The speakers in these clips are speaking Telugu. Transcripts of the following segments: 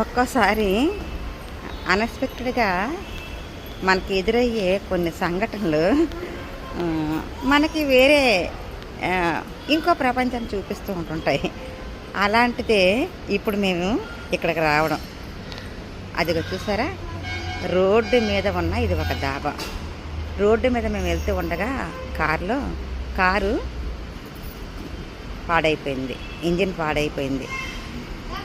ఒక్కోసారి అన్ఎక్స్పెక్టెడ్గా మనకి ఎదురయ్యే కొన్ని సంఘటనలు మనకి వేరే ఇంకో ప్రపంచం చూపిస్తూ ఉంటుంటాయి. అలాంటిదే ఇప్పుడు మేము ఇక్కడికి రావడం. అదిగో చూసారా? రోడ్డు మీద ఉన్న ఇది ఒక డాబా రోడ్డు మీద మేము వెళ్తూ ఉండగా కారులో కారు పాడైపోయింది. ఇంజిన్ పాడైపోయింది.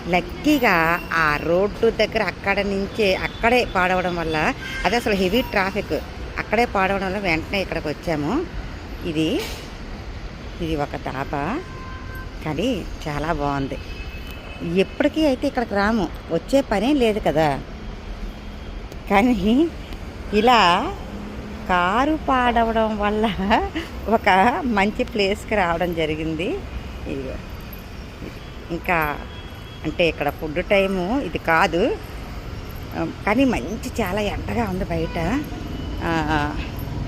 లక్కీగా ఆ రోడ్డు దగ్గర అక్కడ నుంచే అక్కడే పాడవడం వల్ల అది అసలు హెవీ ట్రాఫిక్. అక్కడే పాడవడం వల్ల వెంటనే ఇక్కడికి వచ్చాము. ఇది ఇది ఒక డాబా. కానీ చాలా బాగుంది. ఎప్పటికీ అయితే ఇక్కడికి రాము. వచ్చే పనే లేదు కదా. కానీ ఇలా కారు పాడవడం వల్ల ఒక మంచి ప్లేస్కి రావడం జరిగింది. ఇది. ఇంకా అంటే ఇక్కడ ఫుడ్ టైము ఇది కాదు. కానీ మంచి చాలా ఎండగా ఉంది బయట.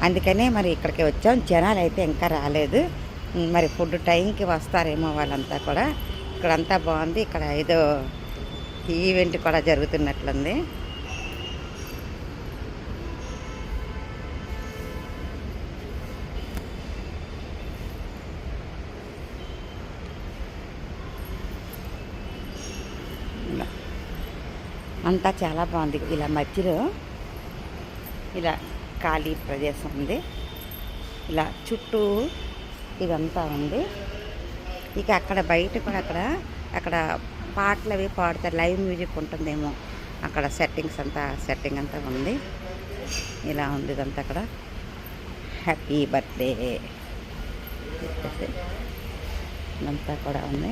అందుకనే మరి ఇక్కడికి వచ్చాం. జనాలు అయితే ఇంకా రాలేదు. మరి ఫుడ్ టైంకి వస్తారేమో వాళ్ళంతా కూడా. ఇక్కడంతా బాగుంది. ఇక్కడ ఏదో ఈవెంట్ కూడా జరుగుతున్నట్లుంది. అంతా చాలా బాగుంది. ఇలా మధ్యలో ఇలా ఖాళీ ప్రదేశం ఉంది. ఇలా చుట్టూ ఇదంతా ఉంది. ఇక అక్కడ బయట కూడా అక్కడ అక్కడ పాటలు అవి పాడతారు. లైవ్ మ్యూజిక్ ఉంటుందేమో. అక్కడ సెట్టింగ్స్ అంతా సెట్టింగ్ అంతా ఉంది. ఇలా ఉంది ఇదంతా అక్కడ. హ్యాపీ బర్త్డే ఇదంతా కూడా ఉంది.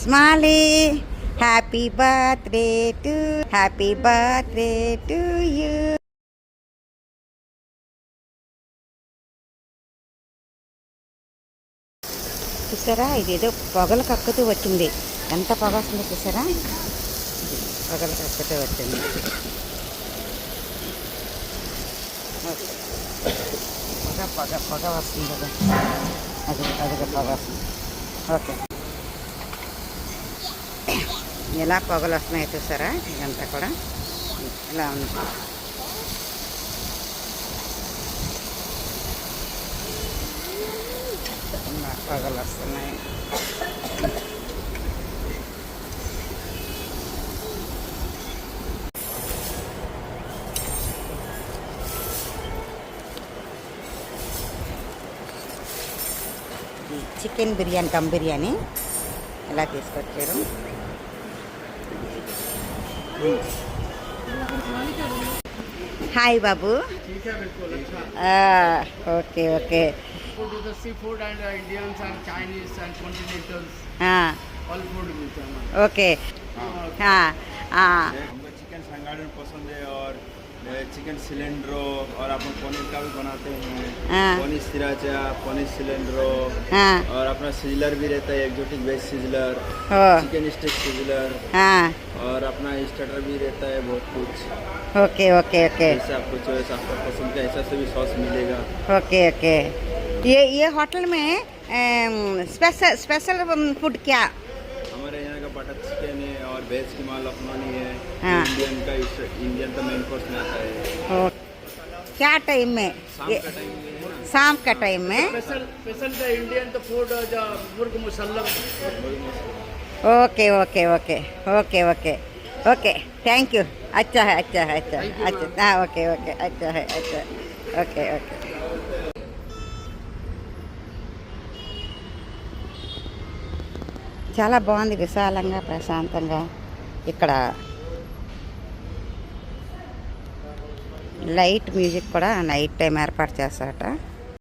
స్మాలీ happy birthday to happy birthday to you చూసారా? ఇదేదో పొగలు కక్కుతూ వచ్చింది ఎంత పొగ వస్తుందో చూసారా? పొగలు కక్కుతూ వచ్చింది పొగ పొగ పొగ వస్తుంది కదా. అది అదిగా పొగ వస్తుంది. ఓకే. ఎలా పొగలు వస్తున్నాయో చూసారా? ఇదంతా కూడా ఇలా ఉంది. పొగలు వస్తున్నాయి. చికెన్ బిర్యానీ దమ్ బిర్యానీ ఎలా తీసుకొచ్చారు? హాయ్ బాబు. Okay okay. ఓకే. हाँ हाँ चिकन सिलेंड्रो और अपन पनीर का भी बनाते हैं। हाँ। पनीर सिराचा पनीर सिलेंड्रो हाँ। और अपना सिजलर भी रहता है exotic veg sizzler chicken stick sizzler और अपना स्टार्टर भी रहता है बहुत कुछ। Okay okay okay. जैसे आपको चॉइस आपका पसंद का ऐसा से भी सॉस मिलेगा। Okay okay. ये ये होटल में स्पेशल स्पेशल फ़ूड क्या का बटर चिकन है और वेज की माल लखनौनी है। हाँ। इंडियन का इंडियन का मेन कोर्स में आता है। ओ, क्या टाइम में? शाम का टाइम में का special special the Indian the food the murgh musallam. Okay okay okay okay okay okay thank you अच्छा है अच्छा है अच्छा अच्छा हाँ. ओके ओके अच्छा है अच्छा ओके ओके చాలా బాగుంది విశాలంగా ప్రశాంతంగా. ఇక్కడ లైట్ మ్యూజిక్ కూడా నైట్ టైం ఏర్పాటు చేస్తారట.